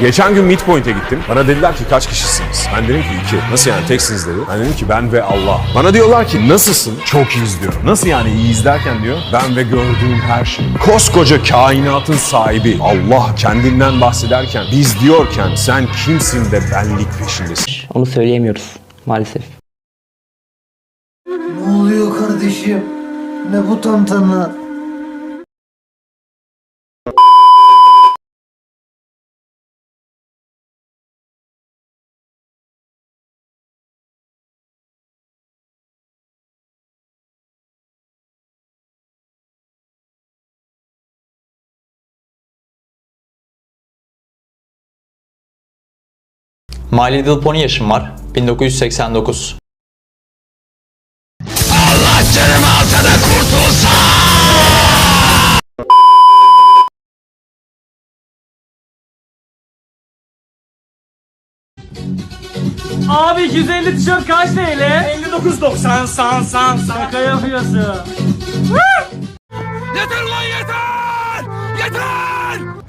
Geçen gün Midpoint'e gittim. Bana dediler ki kaç kişisiniz? Ben dedim ki iki. Nasıl yani teksiniz dedi. Ben dedim ki ben ve Allah. Bana diyorlar ki nasılsın? Çok iyiyiz diyorum. Nasıl yani iyiyiz derken diyor. Ben ve gördüğüm her şey. Koskoca kainatın sahibi Allah kendinden bahsederken biz diyorken sen kimsin de benlik peşindesin. Onu söyleyemiyoruz maalesef. Ne oluyor kardeşim? Ne bu tantana? My Little Pony yaşım var. 1989. Abi 250 tişört kaç TL? 59.90 san san san. Şaka yapıyorsun. yeter lan yeter! Yeter!